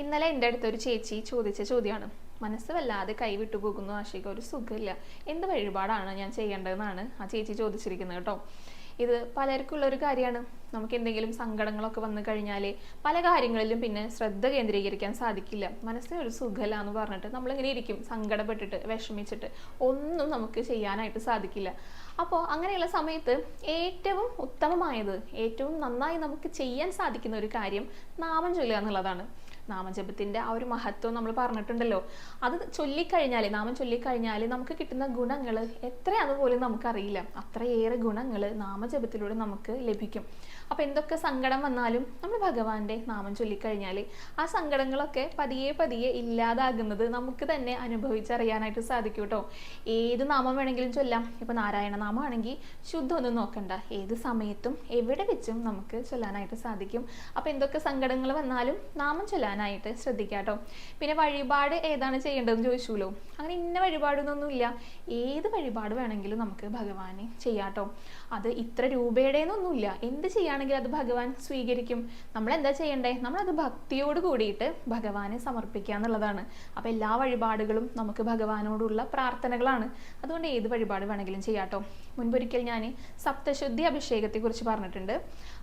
ഇന്നലെ എന്റെ അടുത്തൊരു ചേച്ചി ചോദിച്ച ചോദ്യമാണ്. മനസ്സ് വല്ലാതെ കൈവിട്ടു പോകുന്നു ആശിക. ഒരു സുഖമില്ല. എന്ത് വഴിപാടാണ് ഞാൻ ചെയ്യേണ്ടതെന്നാണ് ആ ചേച്ചി ചോദിച്ചിരിക്കുന്നത് കേട്ടോ. ഇത് പലർക്കും ഉള്ള ഒരു കാര്യമാണ്. നമുക്ക് എന്തെങ്കിലും സങ്കടങ്ങളൊക്കെ വന്നു കഴിഞ്ഞാൽ പല കാര്യങ്ങളിലും പിന്നെ ശ്രദ്ധ കേന്ദ്രീകരിക്കാൻ സാധിക്കില്ല. മനസ്സിന് ഒരു സുഖമില്ല എന്ന് പറഞ്ഞിട്ട് നമ്മളിങ്ങനെ ഇരിക്കും സങ്കടപ്പെട്ടിട്ട് വിഷമിച്ചിട്ട്. ഒന്നും നമുക്ക് ചെയ്യാനായിട്ട് സാധിക്കില്ല. അപ്പോൾ അങ്ങനെയുള്ള സമയത്ത് ഏറ്റവും ഉത്തമമായത് ഏറ്റവും നന്നായി നമുക്ക് ചെയ്യാൻ സാധിക്കുന്ന ഒരു കാര്യം നാമം ചൊല്ലുക എന്നുള്ളതാണ്. നാമജപത്തിന്റെ ആ ഒരു മഹത്വം നമ്മൾ പറഞ്ഞിട്ടുണ്ടല്ലോ. അത് ചൊല്ലിക്കഴിഞ്ഞാൽ നാമം ചൊല്ലിക്കഴിഞ്ഞാൽ നമുക്ക് കിട്ടുന്ന ഗുണങ്ങൾ എത്രയാണെന്ന് പോലും നമുക്കറിയില്ല. അത്രയേറെ ഗുണങ്ങൾ നാമജപത്തിലൂടെ നമുക്ക് ലഭിക്കും. അപ്പോൾ എന്തൊക്കെ സങ്കടം വന്നാലും നമ്മൾ ഭഗവാന്റെ നാമം ചൊല്ലിക്കഴിഞ്ഞാൽ ആ സങ്കടങ്ങളൊക്കെ പതിയെ പതിയെ ഇല്ലാതാകുന്നത് നമുക്ക് തന്നെ അനുഭവിച്ചറിയാനായിട്ട് സാധിക്കും കേട്ടോ. ഏത് നാമം വേണമെങ്കിലും ചൊല്ലാം. ഇപ്പോൾ നാരായണ നാമമാണെങ്കിൽ ശുദ്ധമൊന്നും നോക്കണ്ട. ഏത് സമയത്തും എവിടെ വെച്ചും നമുക്ക് ചൊല്ലാനായിട്ട് സാധിക്കും. അപ്പോൾ എന്തൊക്കെ സങ്കടങ്ങൾ വന്നാലും നാമം ചൊല്ലാനായിട്ട് ശ്രദ്ധിക്കുക കേട്ടോ പിന്നെ വഴിപാട് ഏതാണ് ചെയ്യേണ്ടതെന്ന് ചോദിച്ചുല്ലോ അങ്ങനെ ഇന്ന വഴിപാടൊന്നുമില്ല. ഏത് വഴിപാട് വേണമെങ്കിലും നമുക്ക് ഭഗവാനെ ചെയ്യാട്ടോ. അത് ഇത്ര രൂപയുടേന്നൊന്നുമില്ല. എന്ത് ചെയ്യുകയാണെങ്കിലും അത് ഭഗവാൻ സ്വീകരിക്കും. നമ്മൾ എന്താ ചെയ്യണ്ടേ? നമ്മളത് ഭക്തിയോട് കൂടിയിട്ട് ഭഗവാനെ സമർപ്പിക്കുക എന്നുള്ളതാണ്. അപ്പോൾ എല്ലാ വഴിപാടുകളും നമുക്ക് ഭഗവാനോടുള്ള പ്രാർത്ഥനകളാണ്. അതുകൊണ്ട് ഏത് വഴിപാട് വേണമെങ്കിലും ചെയ്യാട്ടോ. മുൻപൊരിക്കൽ ഞാൻ സപ്തശുദ്ധി അഭിഷേകത്തെക്കുറിച്ച് പറഞ്ഞിട്ടുണ്ട്.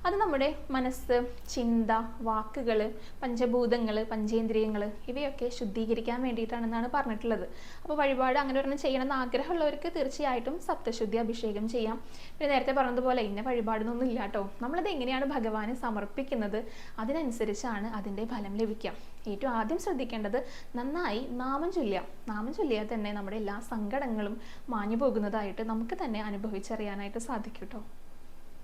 അത് നമ്മുടെ മനസ്സ് ചിന്ത വാക്കുകൾ പഞ്ചഭൂതങ്ങൾ പഞ്ചേന്ദ്രിയങ്ങൾ ഇവയൊക്കെ ശുദ്ധീകരിക്കാൻ വേണ്ടിയിട്ടാണെന്നാണ് പറഞ്ഞിട്ടുള്ളത്. അപ്പോൾ വഴിപാട് അങ്ങനെ ഒരെണ്ണം ചെയ്യണമെന്ന് ആഗ്രഹമുള്ളവർക്ക് തീർച്ചയായിട്ടും സപ്തശുദ്ധി അഭിഷേകം ചെയ്യാം. പിന്നെ നേരത്തെ പറഞ്ഞതുപോലെ ഇന്ന വഴിപാടൊന്നും ഇല്ല കേട്ടോ നമ്മളത് എങ്ങനെയാണ് ഭഗവാന് സമർപ്പിക്കുന്നത്? അതിനനുസരിച്ചാണ് അതിന്റെ ഫലം ലഭിക്കുക. ഏറ്റവും ആദ്യം ശ്രദ്ധിക്കേണ്ടത് നന്നായി നാമം ചൊല്ലുക. നാമം ചൊല്ലിയാൽ തന്നെ നമ്മുടെ എല്ലാ സങ്കടങ്ങളും മാഞ്ഞു പോകുന്നതായിട്ട് നമുക്ക് തന്നെ അനുഭവിച്ചറിയാനായിട്ട് സാധിക്കും കേട്ടോ